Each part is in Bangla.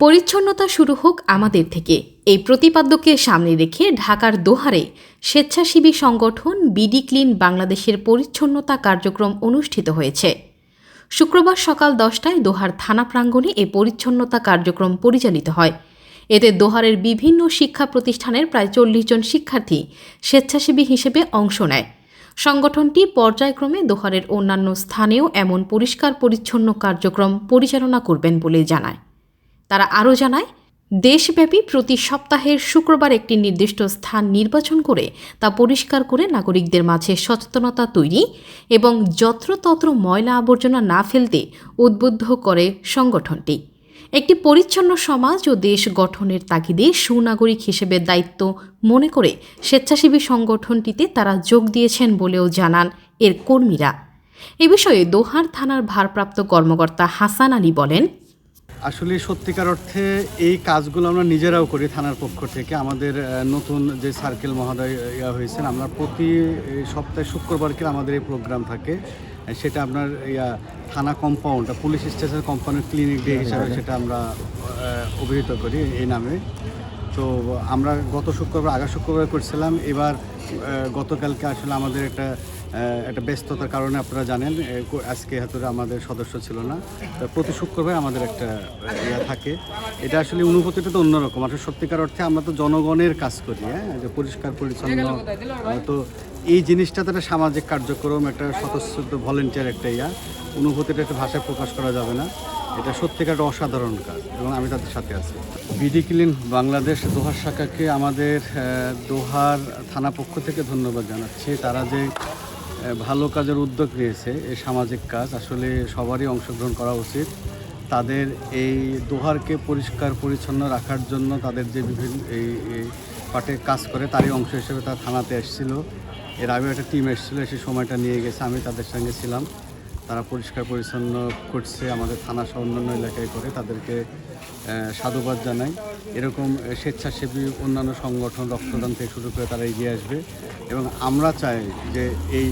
পরিচ্ছন্নতা শুরু হোক আমাদের থেকে। এই প্রতিপাদ্যকে সামনে রেখে ঢাকার দোহারে স্বেচ্ছাসেবী সংগঠন বিডি ক্লিন বাংলাদেশের পরিচ্ছন্নতা কার্যক্রম অনুষ্ঠিত হয়েছে। শুক্রবার সকাল দশটায় দোহার থানা প্রাঙ্গণে এ পরিচ্ছন্নতা কার্যক্রম পরিচালিত হয়। এতে দোহারের বিভিন্ন শিক্ষা প্রতিষ্ঠানের প্রায় চল্লিশ জন শিক্ষার্থী স্বেচ্ছাসেবী হিসেবে অংশ নেয়। সংগঠনটি পর্যায়ক্রমে দোহারের অন্যান্য স্থানেও এমন পরিষ্কার পরিচ্ছন্ন কার্যক্রম পরিচালনা করবেন বলে জানায়। তারা আরও জানায়, দেশব্যাপী প্রতি সপ্তাহের শুক্রবার একটি নির্দিষ্ট স্থান নির্বাচন করে তা পরিষ্কার করে নাগরিকদের মাঝে সচেতনতা তৈরি এবং যত্রতত্র ময়লা আবর্জনা না ফেলতে উদ্বুদ্ধ করে সংগঠনটি। একটি পরিচ্ছন্ন সমাজ ও দেশ গঠনের তাগিদে সুনাগরিক হিসেবে দায়িত্ব মনে করে স্বেচ্ছাসেবী সংগঠনটিতে তারা যোগ দিয়েছেন বলেও জানান এর কর্মীরা। এ বিষয়ে দোহার থানার ভারপ্রাপ্ত কর্মকর্তা হাসান আলী বলেন আসলে সত্যিকার অর্থে এই কাজগুলো আমরা নিজেরাও করি থানার পক্ষ থেকে। আমাদের নতুন যে সার্কেল মহোদয় ইয়া হয়েছেন আমরা প্রতি সপ্তাহে শুক্রবারকে আমাদের এই প্রোগ্রাম থাকে। সেটা আপনার ইয়া থানা compound police station compound clinic day হিসাবে সেটা আমরা অভিহিত করি এই নামে। তো আমরা গত শুক্রবার আগা শুক্রবার করছিলাম। এবার গতকালকে আসলে আমাদের একটা একটা ব্যস্ততার কারণে আপনারা জানেন আজকে হয়তো আমাদের সদস্য ছিল না। প্রতি শুক্রবার আমাদের একটা ইয়া থাকে। এটা আসলে অনুভূতিটা তো অন্যরকম। আসলে সত্যিকার অর্থে আমরা তো জনগণের কাজ করি হ্যাঁ? যে পরিষ্কার, পরিচ্ছন্ন। তো এই জিনিসটা তো একটা সামাজিক কার্যক্রম, একটা স্বতঃস্ফূর্ত ভলেন্টিয়ার একটা ইয়া। অনুভূতিটা একটা ভাষায় প্রকাশ করা যাবে না। এটা সত্যিকার একটা অসাধারণ কাজ, এবং আমি তাদের সাথে আছি। বিডি ক্লিন বাংলাদেশ দোহার শাখাকে আমাদের দোহার থানা পক্ষ থেকে ধন্যবাদ জানাচ্ছি। তারা যে ভালো কাজের উদ্যোগ নিয়েছে এই সামাজিক কাজ, আসলে সবারই অংশগ্রহণ করা উচিত। তাদের এই দোহারকে পরিষ্কার, পরিচ্ছন্ন রাখার জন্য তাদের যে বিভিন্ন এই পার্টে কাজ করে, তারই অংশ হিসেবে তারা থানাতে এসেছিল। এর আগেও একটা টিম এসেছিল সেই সময়টা নিয়ে গেছে, আমি তাদের সঙ্গে ছিলাম। তারা পরিষ্কার পরিচ্ছন্ন করছে, আমাদের থানা সহ অন্যান্য এলাকায় করে, তাদেরকে সাধুবাদ জানাই। এরকম স্বেচ্ছাসেবী অন্যান্য সংগঠন, রক্তদান থেকে শুরু করে তারা এগিয়ে আসবে। এবং আমরা চাই যে এই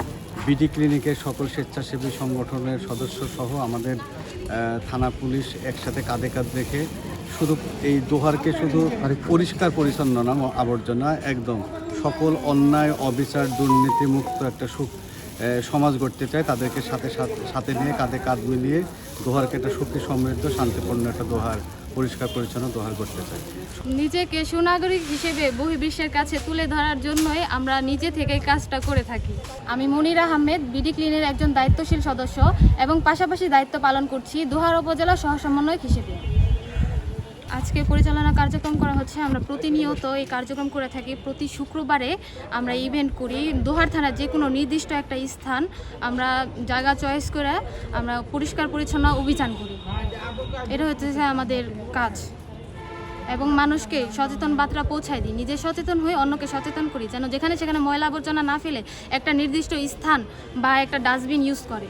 বিডি ক্লিনিকের সকল স্বেচ্ছাসেবী সংগঠনের সদস্য সহ আমাদের থানা পুলিশ একসাথে কাঁধে কাঁধ রেখে শুধু এই দোহারকে শুধু পরিষ্কার পরিচ্ছন্ন না, আবর্জনা, একদম সকল অন্যায়, অবিচার, দুর্নীতিমুক্ত একটা সুখ সমাজ গড়তে চায়, তাদেরকে সাথে সাথে- নিয়ে কাঁধে কাঁধ মিলিয়ে দোহারকে একটা সুখী সমৃদ্ধ, শান্তিপূর্ণ একটা দোহার, পরিষ্কার পরিচ্ছন্ন দোহার করতে চাই নিজেকে সুনাগরিক হিসেবে বহির্বিশ্বের কাছে তুলে ধরার জন্যই আমরা নিজে থেকে কাজটা করে থাকি। আমি মনির আহমেদ, বিডি ক্লিনের একজন দায়িত্বশীল সদস্য এবং পাশাপাশি দায়িত্ব পালন করছি দোহার উপজেলা সহ সমন্বয়ক হিসেবে। আজকে পরিচালনা কার্যক্রম করা হচ্ছে আমরা প্রতিনিয়ত এই কার্যক্রম করে থাকি। প্রতি শুক্রবারে আমরা ইভেন্ট করি। দোহার থানার যে কোনো নির্দিষ্ট একটা স্থান আমরা জায়গা চয়েস করে আমরা পরিষ্কার পরিচ্ছন্ন অভিযান করি। এটা হচ্ছে আমাদের কাজ। এবং মানুষকে সচেতন বার্তা পৌঁছায় দিই। নিজে সচেতন হয়ে অন্যকে সচেতন করি যেন যেখানে সেখানে ময়লা আবর্জনা না ফেলে একটা নির্দিষ্ট স্থান বা একটা ডাস্টবিন ইউজ করে।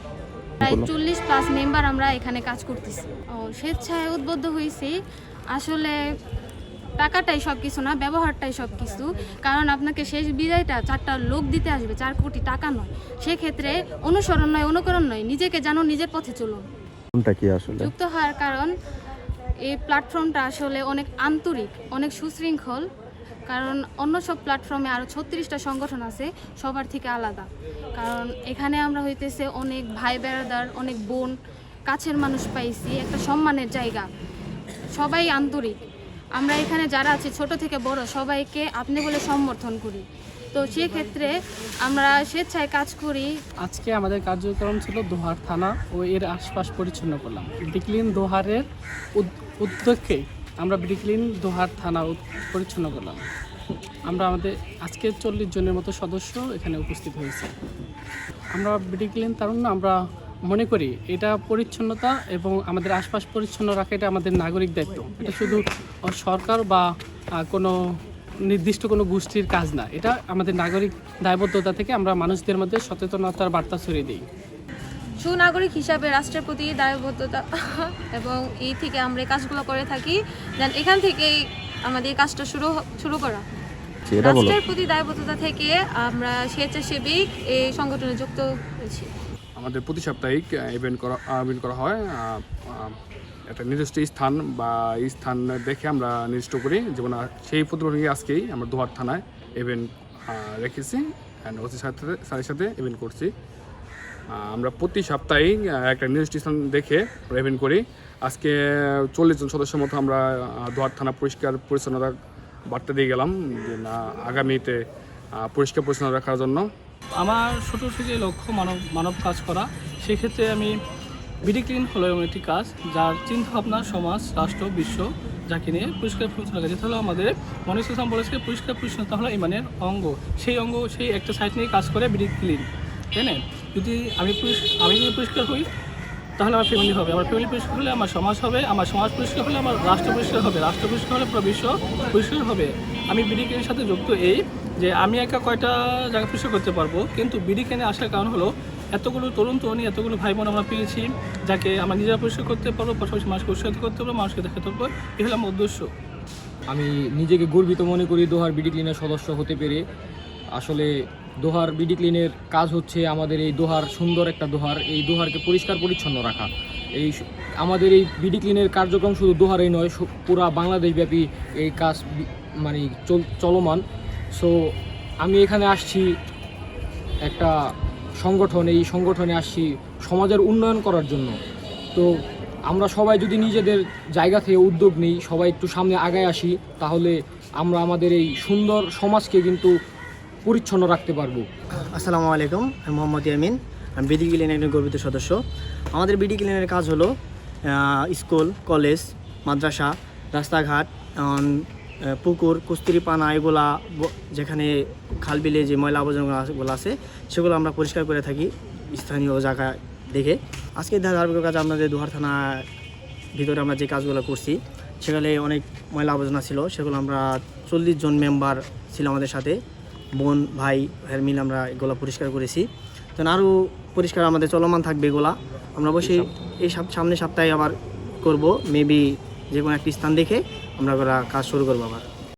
প্রায় চল্লিশ প্লাস মেম্বার আমরা এখানে কাজ করতেছি। ও স্বেচ্ছায় উদ্বুদ্ধ হয়েছি। আসলে টাকাটাই সব কিছু না ব্যবহারটাই সব কিছু কারণ আপনাকে শেষ বিদায়টা চারটা লোক দিতে আসবে চার কোটি টাকা নয়। সেক্ষেত্রে অনুসরণ নয় অনুকরণ নয় নিজেকে জানো নিজের পথে চলুন। কোনটা কি আসলে? যুক্ত হওয়ার কারণ এই প্ল্যাটফর্মটা আসলে অনেক আন্তরিক অনেক সুশৃঙ্খল। কারণ অন্য সব প্ল্যাটফর্মে আরও ছত্রিশটা সংগঠন আছে সবার থেকে আলাদা। কারণ এখানে আমরা হইতেছে অনেক ভাই বেড়াদার অনেক বোন কাছের মানুষ পাইছি একটা সম্মানের জায়গা। সবাই আন্তরিক। আমরা এখানে যারা আছি, ছোট থেকে বড়, সবাইকে আপনি বলে সমর্থন করি। তো সেক্ষেত্রে আমরা স্বেচ্ছায় কাজ করি। আজকে আমাদের কার্যক্রম ছিল দোহার থানা ও এর আশপাশ পরিচ্ছন্ন করলাম। বিডিক্লিন দোহারের উদ- উদ্যোগকে আমরা বিডিক্লিন দোহার থানা পরিচ্ছন্ন করলাম। আমরা আমাদের আজকে চল্লিশ জনের মতো সদস্য এখানে উপস্থিত হয়েছে। আমরা বিডিক্লিন তারুণ্য, আমরা মনে করি এটা পরিচ্ছন্নতা এবং আমাদের আশপাশ পরিচ্ছন্ন রাখা এটা আমাদের নাগরিক দায়িত্ব। এটা শুধু সরকার বা কোনো নির্দিষ্ট কোনো গোষ্ঠীর কাজ না এটা আমাদের নাগরিক দায়বদ্ধতা থেকে আমরা মানুষদের মধ্যে সচেতনতার বার্তা ছড়িয়ে দিই। সুনাগরিক হিসাবে রাষ্ট্রের প্রতি দায়বদ্ধতা এবং এই থেকে আমরা এই কাজগুলো করে থাকি দেন এখান থেকেই আমাদের এই কাজটা শুরু শুরু করা। রাষ্ট্রের প্রতি দায়বদ্ধতা থেকে আমরা স্বেচ্ছাসেবী এই সংগঠনে যুক্ত হয়েছি। আমাদের প্রতি সাপ্তাহিক ইভেন্ট করা ইভেন্ট করা হয়। একটা নির্দিষ্ট স্থান বা স্থান দেখে আমরা নির্দিষ্ট করি। যেমন সেই প্রতিপাদকে আজকেই আমরা দোহার থানায় ইভেন্ট রেখেছি অ্যান্ড ওসি সাথে স্যারের সাথে ইভেন্ট করছি। আমরা প্রতি সপ্তাহেই আহ, একটা নির্দিষ্ট স্থান দেখে ইভেন্ট করি। আজকে চল্লিশ জন সদস্যের মতো আমরা দোহার থানা পরিষ্কার পরিচ্ছন্নতা বার্তা দিয়ে গেলাম যে না আগামীতে পরিষ্কার পরিচ্ছন্ন রাখার জন্য। আমার ছোটো থেকে লক্ষ্য মানব মানব কাজ করা। সেক্ষেত্রে আমি বিডি ক্লিন হলো এমন একটি কাজ, যার চিন্তাভাবনা সমাজ, রাষ্ট্র, বিশ্ব যাকে নিয়ে পরিষ্কার পরিচ্ছন্ন যেটা হলো আমাদের মনীষ ইসলাম বলেছে পরিষ্কার পরিচ্ছন্নতা হলো ইমানের অঙ্গ। সেই অঙ্গ, সেই একটা সাইড নিয়ে কাজ করে বিডি ক্লিন, তাই না? যদি আমি আমি যদি পরিষ্কার হই তাহলে আমার ফ্যামিলি হবে, আমার ফ্যামিলি পরিষ্কার হলে আমার সমাজ হবে, আমার সমাজ পরিষ্কার হলে আমার রাষ্ট্র পরিষ্কার হবে, রাষ্ট্র পরিষ্কার হলে পুরো বিশ্ব পরিষ্কার হবে। আমি বিডি ক্লিনের সাথে যুক্ত এই যে আমি একা কয়টা জায়গা পরিষ্কার করতে পারব, কিন্তু বিডি ক্লিনে আসার কারণ হলো এতগুলো তরুণ তরুণী, এতগুলো ভাই বোন আমরা পেয়েছি, যাকে আমরা নিজেরা পরিষ্কার করতে পারব, পাশাপাশি মানুষকে উৎসাহিত করতে পারব, মানুষকে দেখাতে পারব এই হলো আমার উদ্দেশ্য। আমি নিজেকে গর্বিত মনে করি দোহার বিডি ক্লিনের সদস্য হতে পেরে। আসলে দোহার বিডি ক্লিনের কাজ হচ্ছে আমাদের এই দোহার সুন্দর একটা দোহার, এই দোহারকে পরিষ্কার পরিচ্ছন্ন রাখা। এই আমাদের এই বিডি ক্লিনের কার্যক্রম শুধু দোহারেই নয় পুরা বাংলাদেশব্যাপী এই কাজ মানে চল চলমান। সো আমি এখানে আসছি একটা সংগঠন, এই সংগঠনে আসছি সমাজের উন্নয়ন করার জন্য। তো আমরা সবাই যদি নিজেদের জায়গা থেকে উদ্যোগ নিই, সবাই একটু সামনে আগায় আসি, তাহলে আমরা আমাদের এই সুন্দর সমাজকে কিন্তু পরিচ্ছন্ন রাখতে পারব। আসসালামু আলাইকুম, আমি মোহাম্মদ ইয়ামিন। আমি বিডি ক্লিনের গর্বিত সদস্য। আমাদের বিডি ক্লিনের কাজ হলো স্কুল, কলেজ, মাদ্রাসা, রাস্তাঘাট পুকুর কুস্তিরি পানা এগুলা যেখানে খালবিলে যে ময়লা আবর্জনাগুলো আছে, সেগুলো আমরা পরিষ্কার করে থাকি স্থানীয় জায়গা দেখে। আজকে ধারাবাহিক কাজ আপনাদের দুহার থানা ভিতরে আমরা যে কাজগুলো করছি, সেখানে অনেক ময়লা আবর্জনা ছিল, সেগুলো আমরা চল্লিশ জন মেম্বার ছিল আমাদের সাথে। বোন, ভাই, ভাইয়ের মিল আমরা এগুলো পরিষ্কার করেছি। তো আরও পরিষ্কার আমাদের চলমান থাকবে এগুলা আমরা অবশ্যই এই সামনে সপ্তাহে আবার করব। মেবি যে কোনো একটি স্থান দেখে আমরা গোলা কাজ শুরু করব আবার।